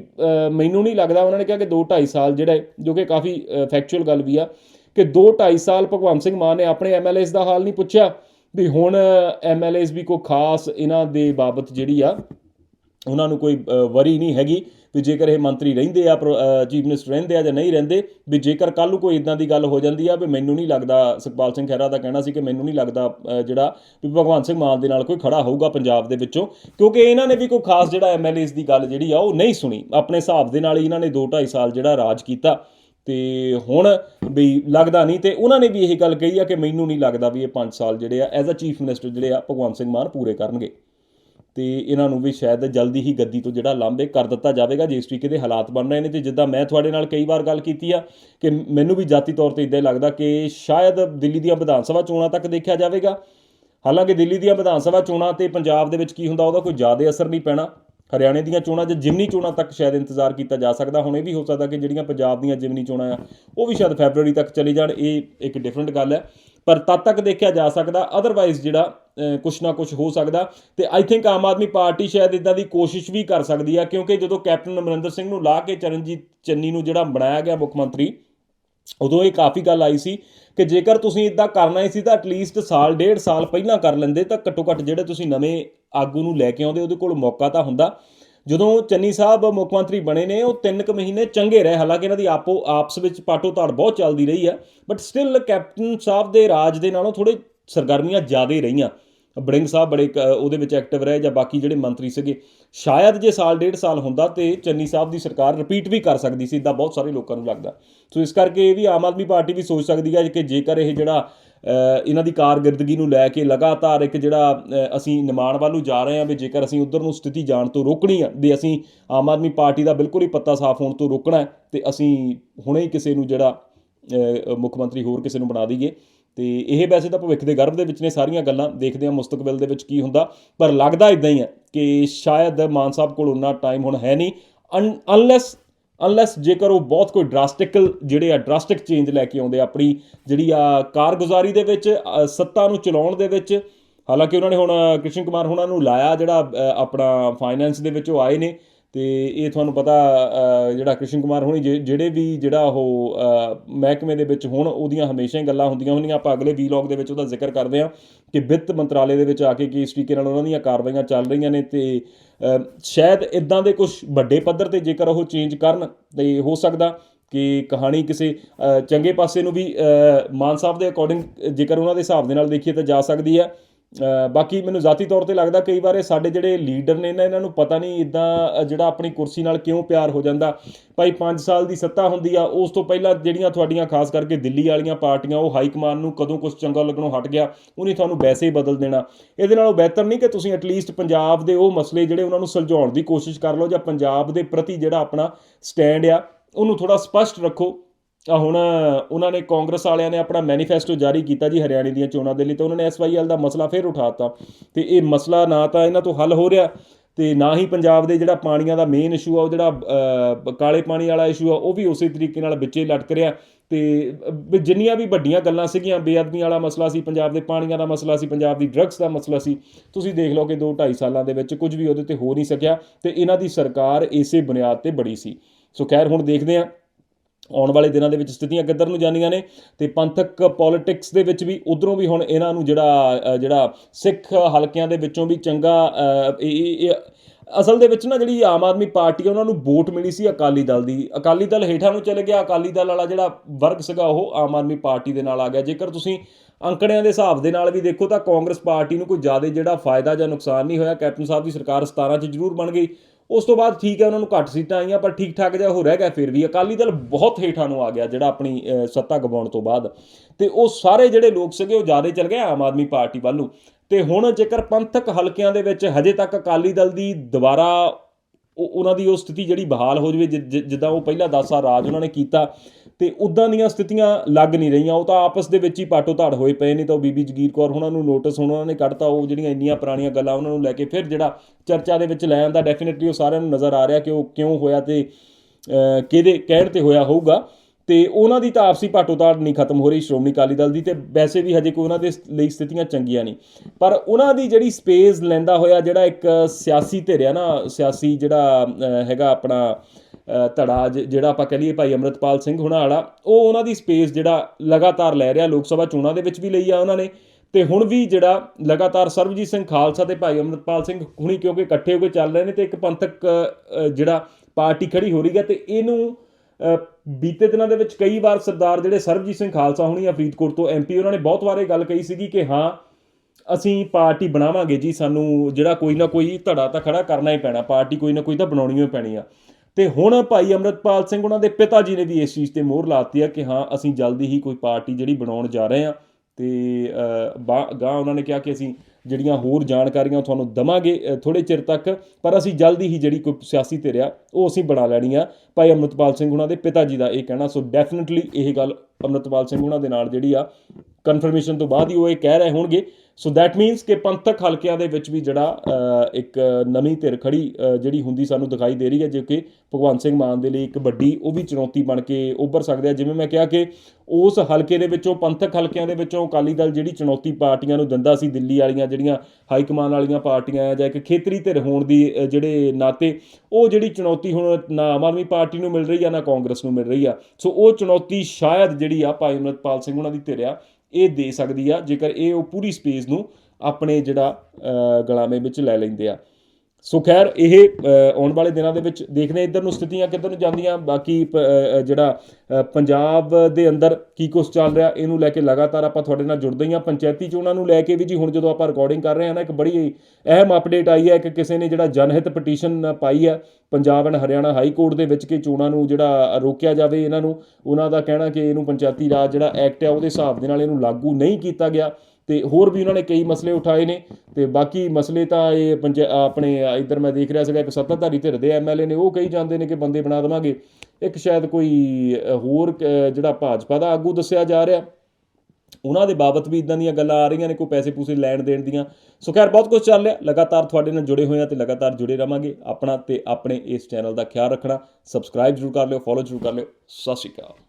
ਮੈਨੂੰ ਨਹੀਂ ਲੱਗਦਾ ਉਹਨਾਂ ਨੇ ਕਿਹਾ ਕਿ 2 2.5 ਸਾਲ ਜਿਹੜਾ ਹੈ, ਜੋ ਕਿ ਕਾਫੀ ਫੈਕਚੁਅਲ ਗੱਲ ਵੀ ਆ ਕਿ 2 2.5 ਸਾਲ ਭਗਵੰਤ ਸਿੰਘ ਮਾਨ ਨੇ ਆਪਣੇ ਐਮਐਲਏਸ ਦਾ ਹਾਲ ਨਹੀਂ ਪੁੱਛਿਆ। ਵੀ ਹੁਣ ਐਮਐਲਏਸ ਵੀ ਕੋਈ ਖਾਸ ਇਹਨਾਂ ਦੇ ਬਾਬਤ ਜਿਹੜੀ ਆ ਉਹਨਾਂ ਨੂੰ ਕੋਈ ਵਰੀ ਨਹੀਂ ਹੈਗੀ ਵੀ ਜੇਕਰ ਇਹ ਮੰਤਰੀ ਰਹਿੰਦੇ ਆ ਚੀਫ ਮਿਨਿਸਟਰ ਰਹਿੰਦੇ ਆ ਜਾਂ ਨਹੀਂ ਰਹਿੰਦੇ, ਵੀ ਜੇਕਰ ਕੱਲ ਨੂੰ ਕੋਈ ਇਦਾਂ ਦੀ ਗੱਲ ਹੋ ਜਾਂਦੀ ਆ ਵੀ ਮੈਨੂੰ ਨਹੀਂ ਲੱਗਦਾ ਸੁਖਪਾਲ ਸਿੰਘ ਖਹਿਰਾ ਦਾ ਕਹਿਣਾ ਸੀ ਕਿ ਮੈਨੂੰ ਨਹੀਂ ਲੱਗਦਾ ਜਿਹੜਾ ਵੀ ਭਗਵੰਤ ਸਿੰਘ ਮਾਨ ਦੇ ਨਾਲ ਕੋਈ ਖੜਾ ਹੋਊਗਾ ਪੰਜਾਬ ਦੇ ਵਿੱਚੋਂ, ਕਿਉਂਕਿ ਇਹਨਾਂ ਨੇ ਵੀ ਕੋਈ ਖਾਸ ਜਿਹੜਾ ਐਮਐਲਏਸ ਦੀ ਗੱਲ ਜਿਹੜੀ ਆ ਉਹ ਨਹੀਂ ਸੁਣੀ। ਆਪਣੇ ਹਿਸਾਬ ਦੇ ਨਾਲ ਹੀ ਇਹਨਾਂ ਨੇ 2 2.5 ਸਾਲ ਜਿਹੜਾ ਰਾਜ ਕੀਤਾ। ਤੇ ਹੁਣ ਵੀ ਲੱਗਦਾ ਨਹੀਂ ਤੇ ਉਹਨਾਂ ਨੇ ਵੀ ਇਹ ਗੱਲ ਕਹੀ ਆ ਕਿ ਮੈਨੂੰ ਨਹੀਂ ਲੱਗਦਾ ਵੀ ਇਹ 5 ਸਾਲ ਜਿਹੜੇ ਆ, ਐਜ਼ ਅ ਚੀਫ ਮਿਨਿਸਟਰ ਜਿਹੜੇ ਆ, ਭਗਵੰਤ ਸਿੰਘ ਮਾਨ ਪੂਰੇ ਕਰਨਗੇ। ਤੇ ਇਹਨਾਂ ਨੂੰ ਵੀ ਸ਼ਾਇਦ ਜਲਦੀ ਹੀ ਗੱਦੀ ਤੋਂ ਜਿਹੜਾ ਲਾਂਭੇ ਕਰ ਦਿੱਤਾ ਜਾਵੇਗਾ, ਜਿਸ ਤਰੀਕੇ ਦੇ ਹਾਲਾਤ ਬਣ ਰਹੇ ਨੇ ਤੇ ਜਿੱਦਾਂ ਮੈਂ ਤੁਹਾਡੇ ਨਾਲ ਕਈ ਵਾਰ ਗੱਲ ਕੀਤੀ ਆ ਕਿ ਮੈਨੂੰ ਵੀ ਜਾਤੀ ਤੌਰ ਤੇ ਇਦਾਂ ਲੱਗਦਾ ਕਿ ਸ਼ਾਇਦ ਦਿੱਲੀ ਦੀਆਂ ਵਿਧਾਨ ਸਭਾ ਚੋਣਾਂ ਤੱਕ ਦੇਖਿਆ ਜਾਵੇਗਾ। ਹਾਲਾਂਕਿ ਦਿੱਲੀ ਦੀਆਂ ਵਿਧਾਨ ਸਭਾ ਚੋਣਾਂ ਤੇ ਪੰਜਾਬ ਦੇ ਵਿੱਚ ਕੀ ਹੁੰਦਾ, ਉਹਦਾ ਕੋਈ ਜ਼ਿਆਦਾ ਅਸਰ ਨਹੀਂ ਪੈਣਾ। ਹਰਿਆਣੇ ਦੀਆਂ ਚੋਣਾਂ ਜਾਂ ਜਿਮਨੀ ਚੋਣਾਂ ਤੱਕ ਸ਼ਾਇਦ ਇੰਤਜ਼ਾਰ ਕੀਤਾ ਜਾ ਸਕਦਾ। ਹੁਣ ਇਹ ਵੀ ਹੋ ਸਕਦਾ ਕਿ ਜਿਹੜੀਆਂ ਪੰਜਾਬ ਦੀਆਂ ਜਿਮਨੀ ਚੋਣਾਂ ਆ, ਉਹ ਵੀ ਸ਼ਾਇਦ ਫੈਬਰੂਅਰੀ ਤੱਕ ਚਲੀ ਜਾਣ। ਇਹ ਇੱਕ ਡਿਫਰੈਂਟ ਗੱਲ ਹੈ। ਪਰ ਤਦ ਤੱਕ ਦੇਖਿਆ ਜਾ ਸਕਦਾ ਅਦਰਵਾਈਜ਼ ਜਿਹੜਾ ਕੁਛ ਨਾ ਕੁਛ ਹੋ ਸਕਦਾ। ਤੇ I think Aam Aadmi party ਸ਼ਾਇਦ ਇਦਾਂ ਦੀ ਕੋਸ਼ਿਸ਼ ਵੀ ਕਰ ਸਕਦੀ ਆ, ਕਿਉਂਕਿ ਜਦੋਂ ਕੈਪਟਨ ਅਮਰਿੰਦਰ ਸਿੰਘ ਨੂੰ ਲਾ ਕੇ ਚਰਨਜੀਤ ਚੰਨੀ ਨੂੰ ਜਿਹੜਾ ਬਣਾਇਆ ਗਿਆ ਮੁੱਖ ਮੰਤਰੀ, ਉਦੋਂ ਇਹ ਕਾਫੀ ਗੱਲ ਆਈ ਸੀ ਕਿ ਜੇਕਰ ਤੁਸੀਂ ਇਦਾਂ ਕਰਨਾ ਹੀ ਸੀ ਤਾਂ ਐਟਲੀਸਟ ਸਾਲ, ਡੇਢ ਸਾਲ ਪਹਿਲਾਂ ਕਰ ਲੈਂਦੇ ਤਾਂ ਘੱਟੋ ਘੱਟ ਜਿਹੜੇ ਤੁਸੀਂ ਨਵੇਂ ਆਗੂ ਨੂੰ ਲੈ ਕੇ ਆਉਂਦੇ, ਉਹਦੇ ਕੋਲ ਮੌਕਾ ਤਾਂ ਹੁੰਦਾ। ਜਦੋਂ ਚੰਨੀ ਸਾਹਿਬ ਮੁੱਖ ਮੰਤਰੀ ਬਣੇ ਨੇ, ਉਹ 3 ਕੁ ਮਹੀਨੇ ਚੰਗੇ ਰਹੇ। ਹਾਲਾਂਕਿ ਇਹਨਾਂ ਦੀ ਆਪੋ ਆਪਸ ਵਿੱਚ ਪਾਟੋ ਧਾੜ ਬਹੁਤ ਚੱਲਦੀ ਰਹੀ ਆ ਬਟ ਸਟਿਲ ਕੈਪਟਨ ਸਾਹਿਬ ਦੇ ਰਾਜ ਦੇ ਨਾਲੋਂ ਥੋੜੇ ਸਰਗਰਮੀਆਂ ਜ਼ਿਆਦਾ ਰਹੀਆਂ। ਬੜਿੰਗ ਸਾਹਿਬ ਬੜੇ ਕ- ਉਹਦੇ ਵਿੱਚ ਐਕਟਿਵ ਰਹੇ ਜਾਂ ਬਾਕੀ ਜਿਹੜੇ ਮੰਤਰੀ ਸੀਗੇ। ਸ਼ਾਇਦ ਜੇ ਸਾਲ, ਡੇਢ ਸਾਲ ਹੁੰਦਾ ਤੇ ਚੰਨੀ ਸਾਹਿਬ ਦੀ ਸਰਕਾਰ ਰਿਪੀਟ ਵੀ ਕਰ ਸਕਦੀ ਸੀ। ਇਦਾਂ ਬਹੁਤ ਸਾਰੇ ਲੋਕਾਂ ਨੂੰ ਲੱਗਦਾ। ਸੋ ਇਸ ਕਰਕੇ ਇਹ ਵੀ ਆਮ ਆਦਮੀ ਪਾਰਟੀ ਵੀ ਸੋਚ ਸਕਦੀ ਹੈ ਕਿ ਜੇਕਰ ਇਹ ਜਿਹੜਾ ਇਹਨਾਂ ਦੀ ਕਾਰਗਰਦਗੀ ਨੂੰ ਲੈ ਕੇ ਲਗਾਤਾਰ ਇੱਕ ਜਿਹੜਾ ਅਸੀਂ ਨਿਮਾਣ ਵੱਲ ਨੂੰ ਜਾ ਰਹੇ ਹਾਂ ਵੀ ਜੇਕਰ ਅਸੀਂ ਉਧਰ ਨੂੰ ਸਥਿਤੀ ਜਾਣ ਤੋਂ ਰੋਕਣੀ ਆ, ਵੀ ਅਸੀਂ ਆਮ ਆਦਮੀ ਪਾਰਟੀ ਦਾ ਬਿਲਕੁਲ ਹੀ ਪੱਤਾ ਸਾਫ਼ ਹੋਣ ਤੋਂ ਰੋਕਣਾ ਹੈ, ਤੇ ਅਸੀਂ ਹੁਣੇ ਹੀ ਕਿਸੇ ਨੂੰ ਜਿਹੜਾ ਮੁੱਖ ਮੰਤਰੀ ਹੋਰ ਕਿਸੇ ਨੂੰ ਬਣਾ ਦਈਏ। ਤੇ ਇਹ ਵੈਸੇ ਤਾਂ ਭਵਿੱਖ ਦੇ ਗਰਭ ਦੇ ਵਿੱਚ ਨੇ ਸਾਰੀਆਂ ਗੱਲਾਂ, ਦੇਖਦੇ ਹਾਂ ਮੁਸਤਕਬਲ ਦੇ ਵਿੱਚ ਕੀ ਹੁੰਦਾ। ਪਰ ਲੱਗਦਾ ਇਦਾਂ ਹੀ ਹੈ ਕਿ ਸ਼ਾਇਦ ਮਾਨ ਸਾਹਿਬ ਕੋਲ ਉਨਾ ਟਾਈਮ ਹੁਣ ਹੈ ਨਹੀਂ ਅਨਲੈਸ ਅਨਲੈਸ ਜੇਕਰ ਉਹ ਬਹੁਤ ਕੋਈ ਡਰਾਸਟਿਕਲ ਜਿਹੜੇ ਆ ਡਰਾਸਟਿਕ ਚੇਂਜ ਲੈ ਕੇ ਆਉਂਦੇ ਆ ਆਪਣੀ ਜਿਹੜੀ ਆ ਕਾਰਗੁਜ਼ਾਰੀ ਦੇ ਵਿੱਚ ਸੱਤਾ ਨੂੰ ਚਲਾਉਣ ਦੇ ਵਿੱਚ, ਹਾਲਾਂਕਿ ਉਹਨਾਂ ਨੇ ਹੁਣ ਕ੍ਰਿਸ਼ਨ ਕੁਮਾਰ ਹੁਣਾਂ ਨੂੰ ਲਾਇਆ ਜਿਹੜਾ ਆਪਣਾ ਫਾਈਨੈਂਸ ਦੇ ਵਿੱਚ ਉਹ ਆਏ ਨੇ, ਤੇ ਇਹ ਤੁਹਾਨੂੰ ਪਤਾ ਜਿਹੜਾ ਕ੍ਰਿਸ਼ਨ ਕੁਮਾਰ ਹੁਣੀ ਜੇ- ਜਿਹੜੇ ਵੀ ਜਿਹੜਾ ਉਹ ਮਹਿਕਮੇ ਦੇ ਵਿੱਚ ਹੁਣ ਉਹਦੀਆਂ ਹਮੇਸ਼ਾ ਹੀ ਗੱਲਾਂ ਹੁੰਦੀਆਂ ਹੁੰਦੀਆਂ, ਆਪਾਂ ਅਗਲੇ ਵੀਲੌਗ ਦੇ ਵਿੱਚ ਉਹਦਾ ਜ਼ਿਕਰ ਕਰਦੇ ਹਾਂ ਕਿ ਵਿੱਤ ਮੰਤਰਾਲੇ ਦੇ ਵਿੱਚ ਆ ਕੇ ਕਿਸ ਤਰੀਕੇ ਨਾਲ ਉਹਨਾਂ ਦੀਆਂ ਕਾਰਵਾਈਆਂ ਚੱਲ ਰਹੀਆਂ ਨੇ ਤੇ ਸ਼ਾਇਦ ਇਦਾਂ ਦੇ ਕੁਝ ਵੱਡੇ ਪੱਧਰ ਤੇ ਜੇਕਰ ਉਹ ਚੇਂਜ ਕਰਨ, ਤੇ ਹੋ ਸਕਦਾ ਕਿ ਕਹਾਣੀ ਕਿਸੇ ਚੰਗੇ ਪਾਸੇ ਨੂੰ ਵੀ ਮਾਨ ਸਾਹਿਬ ਦੇ ਅਕੋਰਡਿੰਗ ਜੇਕਰ ਉਹਨਾਂ ਦੇ ਹਿਸਾਬ ਦੇ ਨਾਲ ਦੇਖੀਏ ਤਾਂ ਜਾ ਸਕਦੀ ਹੈ। ਬਾਕੀ ਮੈਨੂੰ ਜ਼ਾਤੀ ਤੌਰ ਤੇ ਲੱਗਦਾ ਕਈ ਵਾਰ ਇਹ ਸਾਡੇ ਜਿਹੜੇ ਲੀਡਰ ਨੇ ਨਾ, ਇਹਨਾਂ ਨੂੰ ਪਤਾ ਨਹੀਂ ਇਦਾਂ ਜਿਹੜਾ ਆਪਣੀ ਕੁਰਸੀ ਨਾਲ ਕਿਉਂ ਪਿਆਰ ਹੋ ਜਾਂਦਾ। ਭਾਈ 5 ਸਾਲ ਦੀ ਸੱਤਾ ਹੁੰਦੀ ਆ, ਉਸ ਤੋਂ ਪਹਿਲਾਂ ਜਿਹੜੀਆਂ ਤੁਹਾਡੀਆਂ ਖਾਸ ਕਰਕੇ ਦਿੱਲੀ ਵਾਲੀਆਂ ਪਾਰਟੀਆਂ, ਉਹ ਹਾਈ ਕਮਾਨ ਨੂੰ ਕਦੋਂ ਕੁਝ ਚੰਗਾ ਲੱਗਣੋਂ ਹਟ ਗਿਆ, ਉਹਨੇ ਤੁਹਾਨੂੰ ਵੈਸੇ ਹੀ ਬਦਲ ਦੇਣਾ। ਇਹਦੇ ਨਾਲੋਂ ਬਿਹਤਰ ਨਹੀਂ ਕਿ ਤੁਸੀਂ ਐਟਲੀਸਟ ਪੰਜਾਬ ਦੇ ਉਹ ਮਸਲੇ ਜਿਹੜੇ ਉਹਨਾਂ ਨੂੰ ਸੁਲਝਾਉਣ ਦੀ ਕੋਸ਼ਿਸ਼ ਕਰ ਲਓ ਜਾਂ ਪੰਜਾਬ ਦੇ ਪ੍ਰਤੀ ਜਿਹੜਾ ਆਪਣਾ ਸਟੈਂਡ ਆ, ਉਹਨੂੰ ਥੋੜਾ ਸਪਸ਼ਟ ਰੱਖੋ। ਆ ਹੁਣ ਉਹਨਾਂ ਨੇ ਕਾਂਗਰਸ ਵਾਲਿਆਂ ਨੇ ਆਪਣਾ ਮੈਨੀਫੈਸਟੋ ਜਾਰੀ ਕੀਤਾ ਜੀ ਹਰਿਆਣੇ ਦੀਆਂ ਚੋਣਾਂ ਦੇ ਲਈ, ਤੇ ਉਹਨਾਂ ਨੇ ਐਸਵਾਈਐਲ ਦਾ ਮਸਲਾ ਫਿਰ ਉਠਾਤਾ। ਤੇ ਇਹ ਮਸਲਾ ਨਾ ਤਾਂ ਇਹਨਾਂ ਤੋਂ ਹੱਲ ਹੋ ਰਿਹਾ, ਤੇ ਨਾ ਹੀ ਪੰਜਾਬ ਦੇ ਜਿਹੜਾ ਪਾਣੀਆਂ ਦਾ ਮੇਨ ਇਸ਼ੂ ਆ, ਉਹ ਜਿਹੜਾ ਕਾਲੇ ਪਾਣੀ ਵਾਲਾ ਇਸ਼ੂ ਆ, ਉਹ ਵੀ ਉਸੇ ਤਰੀਕੇ ਨਾਲ ਵਿੱਚੇ ਲਟਕ ਰਿਹਾ। ਤੇ ਜਿੰਨੀਆਂ ਵੀ ਵੱਡੀਆਂ ਗੱਲਾਂ ਸੀਗੀਆਂ, ਬੇਅਦਬੀ ਵਾਲਾ ਮਸਲਾ ਸੀ, ਪੰਜਾਬ ਦੇ ਪਾਣੀਆਂ ਦਾ ਮਸਲਾ ਸੀ, ਪੰਜਾਬ ਦੀ ਡਰੱਗਸ ਦਾ ਮਸਲਾ ਸੀ, ਤੁਸੀਂ ਦੇਖ ਲਓ ਕਿ 2 2.5 ਸਾਲਾਂ ਦੇ ਵਿੱਚ ਕੁਝ ਵੀ ਉਹਦੇ ਤੇ ਹੋ ਨਹੀਂ ਸਕਿਆ, ਤੇ ਇਹਨਾਂ ਦੀ ਸਰਕਾਰ ਇਸੇ ਬੁਨਿਆਦ ਤੇ ਬੜੀ ਸੀ। ਸੋ ਖੈਰ, ਹੁਣ ਦੇਖਦੇ ਹਾਂ ਆਉਣ ਵਾਲੇ ਦਿਨਾਂ ਦੇ ਵਿੱਚ ਸਥਿਤੀਆਂ ਕਿੱਧਰ ਨੂੰ ਜਾਂਦੀਆਂ ਨੇ ਤੇ ਪੰਥਕ ਪੋਲਿਟਿਕਸ ਦੇ ਵਿੱਚ ਵੀ, ਉਧਰੋਂ ਵੀ ਹੁਣ ਇਹਨਾਂ ਨੂੰ ਜਿਹੜਾ ਜਿਹੜਾ ਸਿੱਖ ਹਲਕਿਆਂ ਦੇ ਵਿੱਚੋਂ ਵੀ ਚੰਗਾ ਇਹ- ਅਸਲ ਦੇ ਵਿੱਚ ਨਾ ਜਿਹੜੀ ਆਮ ਆਦਮੀ ਪਾਰਟੀ ਆ, ਉਹਨਾਂ ਨੂੰ ਵੋਟ ਮਿਲੀ ਸੀ ਅਕਾਲੀ ਦਲ ਦੀ। ਅਕਾਲੀ ਦਲ ਹੇਠਾਂ ਨੂੰ ਚਲੇ ਗਿਆ, ਅਕਾਲੀ ਦਲ ਵਾਲਾ ਜਿਹੜਾ ਵਰਗ ਸੀਗਾ ਉਹ ਆਮ ਆਦਮੀ ਪਾਰਟੀ ਦੇ ਨਾਲ ਆ ਗਿਆ। ਜੇਕਰ ਤੁਸੀਂ ਅੰਕੜਿਆਂ ਦੇ ਹਿਸਾਬ ਦੇ ਨਾਲ ਵੀ ਦੇਖੋ ਤਾਂ ਕਾਂਗਰਸ ਪਾਰਟੀ ਨੂੰ ਕੋਈ ਜ਼ਿਆਦਾ ਜਿਹੜਾ ਫਾਇਦਾ ਜਾਂ ਨੁਕਸਾਨ ਨਹੀਂ ਹੋਇਆ। ਕੈਪਟਨ ਸਾਹਿਬ ਦੀ ਸਰਕਾਰ 17 'ਚ ਜ਼ਰੂਰ ਬਣ ਗਈ। ਉਸ ਤੋਂ ਬਾਅਦ ਠੀਕ ਹੈ, ਉਹਨਾਂ ਨੂੰ ਘੱਟ ਸੀਟਾਂ ਆਈਆਂ, ਪਰ ਠੀਕ ਠਾਕ ਜਿਹਾ ਹੋ ਰਹਿ ਗਿਆ ਫਿਰ ਵੀ। ਅਕਾਲੀ ਦਲ ਬਹੁਤ ਹੇਠਾਂ ਨੂੰ ਆ ਗਿਆ, ਜਿਹੜਾ ਆਪਣੀ ਸੱਤਾ ਗਵਾਉਣ ਤੋਂ ਬਾਅਦ। ਤੇ ਉਹ ਸਾਰੇ ਜਿਹੜੇ ਲੋਕ ਸੀਗੇ, ਉਹ ਜ਼ਿਆਦਾ ਚਲ ਗਏ ਆਮ ਆਦਮੀ ਪਾਰਟੀ ਵੱਲ ਨੂੰ। ਤੇ ਹੁਣ ਜੇਕਰ ਪੰਥਕ ਹਲਕਿਆਂ ਦੇ ਵਿੱਚ ਹਜੇ ਤੱਕ ਅਕਾਲੀ ਦਲ ਦੀ ਦੁਬਾਰਾ ਉਹ ਉਹਨਾਂ ਦੀ ਉਹ ਸਥਿਤੀ ਜਿਹੜੀ ਬਹਾਲ ਹੋ ਜਵੇ ਜਿੱਦਾਂ ਉਹ ਪਹਿਲਾਂ 10 ਸਾਲ ਰਾਜ ਉਹਨਾਂ ਨੇ ਕੀਤਾ, ਤੇ ਉਦਾਂ ਦੀਆਂ ਸਥਿਤੀਆਂ ਲੱਗ ਨਹੀਂ ਰਹੀਆਂ। ਉਹ ਤਾਂ ਆਪਸ ਦੇ ਵਿੱਚ ਹੀ ਪਾਟੋ ਧਾੜ ਹੋਏ ਪਏ ਨੇ, ਤਾਂ ਉਹ ਬੀਬੀ ਜਗੀਰ ਕੌਰ ਉਹਨਾਂ ਨੂੰ ਨੋਟਿਸ ਹੁਣ ਉਹਨਾਂ ਨੇ ਕੱਢਤਾ, ਉਹ ਜਿਹੜੀਆਂ ਇੰਨੀਆਂ ਪੁਰਾਣੀਆਂ ਗੱਲਾਂ ਉਹਨਾਂ ਨੂੰ ਲੈ ਕੇ ਫਿਰ ਜਿਹੜਾ ਚਰਚਾ ਦੇ ਵਿੱਚ ਲੈ ਆਂਦਾ ਡੈਫੀਨਿਟਲੀ ਉਹ ਸਾਰਿਆਂ ਨੂੰ ਨਜ਼ਰ ਆ ਰਿਹਾ ਕਿ ਉਹ ਕਿਉਂ ਹੋਇਆ ਤੇ ਕਿਹਦੇ ਕਹਿਣ ਤੇ ਹੋਇਆ ਹੋਊਗਾ। ਤੇ ਉਹਨਾਂ ਦੀ ਤਾਂ ਆਪਸੀ ਪਾਟੋ-ਤਾੜ ਨਹੀਂ ਖਤਮ ਹੋ ਰਹੀ ਸ਼੍ਰੋਮਣੀ ਅਕਾਲੀ ਦਲ ਦੀ ਤੇ ਵੈਸੇ ਵੀ ਹਜੇ ਕੋਈ ਉਹਨਾਂ ਦੇ ਲਈ ਸਥਿਤੀਆਂ ਚੰਗੀਆਂ ਨਹੀਂ। ਪਰ ਉਹਨਾਂ ਦੀ ਜਿਹੜੀ ਸਪੇਸ ਲੈਂਦਾ ਹੋਇਆ ਜਿਹੜਾ ਇੱਕ ਸਿਆਸੀ ਧਿਰ ਆ ਨਾ, ਸਿਆਸੀ ਜਿਹੜਾ ਹੈਗਾ ਆਪਣਾ ਧੜਾ ਜਿਹੜਾ ਆਪਾਂ ਕਹ ਲਈਏ ਭਾਈ ਅਮਰਤਪਾਲ ਸਿੰਘ ਹੁਣਾਂ ਵਾਲਾ ਉਹ ਉਹਨਾਂ ਦੀ ਸਪੇਸ ਜਿਹੜਾ ਲਗਾਤਾਰ ਲੈ ਰਿਹਾ, ਲੋਕ ਸਭਾ ਚੋਣਾਂ ਦੇ ਵਿੱਚ ਵੀ ਲਈ ਆ ਉਹਨਾਂ ਨੇ। ਤੇ ਹੁਣ ਵੀ ਜਿਹੜਾ ਲਗਾਤਾਰ ਸਰਬਜੀਤ ਸਿੰਘ ਖਾਲਸਾ ਤੇ ਭਾਈ ਅਮਰਤਪਾਲ ਸਿੰਘ ਹੁਣੀ ਕਿਉਂਕਿ ਇਕੱਠੇ ਹੋ ਕੇ ਚੱਲ ਰਹੇ ਨੇ ਤੇ ਇੱਕ ਪੰਥਕ ਜਿਹੜਾ ਪਾਰਟੀ ਖੜੀ ਹੋ ਰਹੀ ਹੈ ਤੇ ਇਹਨੂੰ ਬੀਤੇ ਦਿਨਾਂ ਦੇ ਵਿੱਚ ਕਈ ਵਾਰ ਸਰਦਾਰ ਜਿਹੜੇ ਸਰਬਜੀਤ ਸਿੰਘ ਖਾਲਸਾ ਹੋਣੀ ਆ ਫਰੀਦਕੋਟ ਤੋਂ ਐਮਪੀ ਉਹਨਾਂ ਨੇ ਬਹੁਤ ਵਾਰ ਇਹ ਗੱਲ ਕਹੀ ਸੀਗੀ ਕਿ ਹਾਂ, ਅਸੀਂ ਪਾਰਟੀ ਬਣਾਵਾਂਗੇ ਜੀ, ਸਾਨੂੰ ਜਿਹੜਾ ਕੋਈ ਨਾ ਕੋਈ ਧੜਾ ਤਾਂ ਖੜਾ ਕਰਨਾ ਹੀ ਪੈਣਾ, ਪਾਰਟੀ ਕੋਈ ਨਾ ਕੋਈ ਤਾਂ ਬਣਾਉਣੀ ਹੀ ਪੈਣੀ ਆ। ਤੇ ਹੁਣ ਭਾਈ ਅਮਰਤਪਾਲ ਸਿੰਘ ਉਹਨਾਂ ਦੇ ਪਿਤਾ ਜੀ ਨੇ ਵੀ ਇਸ ਚੀਜ਼ ਤੇ ਮੋਹਰ ਲਾਤੀ ਆ ਕਿ ਹਾਂ, ਅਸੀਂ ਜਲਦੀ ਹੀ ਕੋਈ ਪਾਰਟੀ ਜਿਹੜੀ ਬਣਾਉਣ ਜਾ ਰਹੇ ਆ ਅਤੇ ਅ, ਬਾ- ਗਾਂ ਉਹਨਾਂ ਨੇ ਕਿਹਾ ਕਿ ਅਸੀਂ ਜਿਹੜੀਆਂ ਹੋਰ ਜਾਣਕਾਰੀਆਂ ਉਹ ਤੁਹਾਨੂੰ ਦਵਾਂਗੇ ਥੋੜੇ ਚਿਰ ਤੱਕ ਪਰ ਅਸੀਂ ਜਲਦੀ ਹੀ ਜਿਹੜੀ ਕੋਈ ਸਿਆਸੀ ਧਿਰ ਆ ਉਹ ਅਸੀਂ ਬਣਾ ਲੈਣੀ ਆ। ਭਾਈ ਅਮਰਤਪਾਲ ਸਿੰਘ ਉਹਨਾਂ ਦੇ ਪਿਤਾ ਜੀ ਦਾ ਇਹ ਕਹਿਣਾ ਸੋ ਡੈਫੀਨਿਟਲੀ ਇਹ ਗੱਲ ਅਮਰਤਪਾਲ ਸਿੰਘ ਉਹਨਾਂ ਦੇ ਨਾਲ ਜਿਹੜੀ ਆ ਕਨਫਰਮੇਸ਼ਨ ਤੋਂ ਬਾਅਦ ਹੀ ਉਹ ਇਹ ਕਹਿ ਰਹੇ ਹੋਣਗੇ। ਸੋ ਦੈਟ ਮੀਨਸ ਕਿ ਪੰਥਕ ਹਲਕਿਆਂ ਦੇ ਵਿੱਚ ਵੀ ਜਿਹੜਾ ਇੱਕ ਨਵੀਂ ਧਿਰ ਖੜੀ ਜਿਹੜੀ ਹੁੰਦੀ ਸਾਨੂੰ ਦਿਖਾਈ ਦੇ ਰਹੀ ਹੈ, ਜੋ ਕਿ ਭਗਵੰਤ ਸਿੰਘ ਮਾਨ ਦੇ ਲਈ ਇੱਕ ਵੱਡੀ, ਉਹ ਵੀ ਚੁਣੌਤੀ ਬਣ ਕੇ ਉੱਭਰ ਸਕਦੇ ਆ ਜਿਵੇਂ ਮੈਂ ਕਿਹਾ ਕਿ ਉਸ ਹਲਕੇ ਦੇ ਵਿੱਚੋਂ, ਪੰਥਕ ਹਲਕਿਆਂ ਦੇ ਵਿੱਚੋਂ ਅਕਾਲੀ ਦਲ ਜਿਹੜੀ ਚੁਣੌਤੀ ਪਾਰਟੀਆਂ ਨੂੰ ਦਿੰਦਾ ਸੀ, ਦਿੱਲੀ ਵਾਲੀਆਂ ਜਿਹੜੀਆਂ ਹਾਈ ਕਮਾਨ ਵਾਲੀਆਂ ਪਾਰਟੀਆਂ ਆ ਜਾਂ ਇੱਕ ਖੇਤਰੀ ਧਿਰ ਹੋਣ ਦੀ ਜਿਹੜੇ ਨਾਤੇ, ਉਹ ਜਿਹੜੀ ਚੁਣੌਤੀ ਹੁਣ ਨਾ ਆਮ ਆਦਮੀ ਪਾਰਟੀ ਨੂੰ ਮਿਲ ਰਹੀ ਆ, ਨਾ ਕਾਂਗਰਸ ਨੂੰ ਮਿਲ ਰਹੀ ਆ। ਸੋ ਉਹ ਚੁਣੌਤੀ ਸ਼ਾਇਦ ਜਿਹੜੀ ਆ ਭਾਈ ਅਮਰਤਪਾਲ ਸਿੰਘ ਉਹਨਾਂ ਦੀ ਧਿਰ ਆ ਇਹ ਦੇ ਸਕਦੀ ਆ, ਜੇਕਰ ਇਹ ਉਹ ਪੂਰੀ ਸਪੇਸ ਨੂੰ ਆਪਣੇ ਜਿਹੜਾ ਗਲਾਮੇ ਵਿੱਚ ਲੈ ਲੈਂਦੇ ਆ। ਸੋ ਖੈਰ, ਇਹ ਆਉਣ ਵਾਲੇ ਦਿਨਾਂ ਦੇ ਵਿੱਚ ਦੇਖਦੇ ਹਾਂ ਇੱਧਰ ਨੂੰ ਸਥਿਤੀਆਂ ਕਿੱਧਰ ਨੂੰ ਜਾਂਦੀਆਂ। ਬਾਕੀ ਪ- ਜਿਹੜਾ ਪੰਜਾਬ ਦੇ ਅੰਦਰ ਕੀ ਕੁਝ ਚੱਲ ਰਿਹਾ, ਇਹਨੂੰ ਲੈ ਕੇ ਲਗਾਤਾਰ ਆਪਾਂ ਤੁਹਾਡੇ ਨਾਲ ਜੁੜਦੇ ਹੀ ਹਾਂ। ਪੰਚਾਇਤੀ ਚੋਣਾਂ ਨੂੰ ਲੈ ਕੇ ਵੀ ਜੀ, ਹੁਣ ਜਦੋਂ ਆਪਾਂ ਰਿਕਾਰਡਿੰਗ ਕਰ ਰਹੇ ਹਾਂ ਨਾ, ਇੱਕ ਬੜੀ ਅਹਿਮ ਅਪਡੇਟ ਆਈ ਹੈ। ਕਿ ਕਿਸੇ ਨੇ ਜਿਹੜਾ ਜਨਹਿਤ ਪਟੀਸ਼ਨ ਪਾਈ ਹੈ, Punjab and Haryana high court ਦੇ ਵਿੱਚ ਕਿ ਚੋਣਾਂ ਨੂੰ ਜਿਹੜਾ ਰੋਕਿਆ ਜਾਵੇ ਇਹਨਾਂ ਨੂੰ, ਉਹਨਾਂ ਦਾ ਕਹਿਣਾ ਕਿ ਇਹਨੂੰ ਪੰਚਾਇਤੀ ਰਾਜ ਜਿਹੜਾ ਐਕਟ ਹੈ ਉਹਦੇ ਹਿਸਾਬ ਦੇ ਨਾਲ ਇਹਨੂੰ ਲਾਗੂ ਨਹੀਂ ਕੀਤਾ ਗਿਆ। ਤੇ ਹੋਰ ਵੀ ਉਹਨਾਂ ਨੇ ਕਈ ਮਸਲੇ ਉਠਾਏ ਨੇ ਤੇ ਬਾਕੀ ਮਸਲੇ ਤਾਂ ਇਹ ਪੰਜ ਆਪਣੇ, ਇਧਰ ਮੈਂ ਦੇਖ ਰਿਹਾ ਸੀਗਾ, ਇੱਕ ਸੱਤਾਧਾਰੀ ਧਿਰ ਦੇ ਐਮਐਲਏ ਨੇ, ਉਹ ਕਹੀ ਜਾਂਦੇ ਨੇ ਕਿ ਬੰਦੇ ਬਣਾ ਦੇਵਾਂਗੇ। ਇੱਕ ਸ਼ਾਇਦ ਕੋਈ ਹੋਰ ਜਿਹੜਾ ਭਾਜਪਾ ਦਾ ਆਗੂ ਦੱਸਿਆ ਜਾ ਰਿਹਾ, ਉਹਨਾਂ ਦੇ ਬਾਬਤ ਵੀ ਇਦਾਂ ਦੀਆਂ ਗੱਲਾਂ ਆ ਰਹੀਆਂ ਨੇ, ਕੋਈ ਪੈਸੇ ਪੂਸੇ ਲੈਣ ਦੇਣ ਦੀਆਂ। ਸੋ ਖੈਰ, ਬਹੁਤ ਕੁਝ ਚੱਲ ਰਿਹਾ, ਲਗਾਤਾਰ ਤੁਹਾਡੇ ਨਾਲ ਜੁੜੇ ਹੋਏ ਆ ਤੇ ਲਗਾਤਾਰ ਜੁੜੇ ਰਵਾਂਗੇ ਆਪਣਾ ਤੇ ਆਪਣੇ ਇਸ ਚੈਨਲ ਦਾ ਖਿਆਲ ਰੱਖਣਾ। ਸਬਸਕ੍ਰਾਈਬ ਜ਼ਰੂਰ ਕਰ ਲਿਓ ਫੋਲੋ ਜ਼ਰੂਰ ਕਰ ਲਿਓ। ਸਤਿ ਸ਼੍ਰੀ ਅਕਾਲ।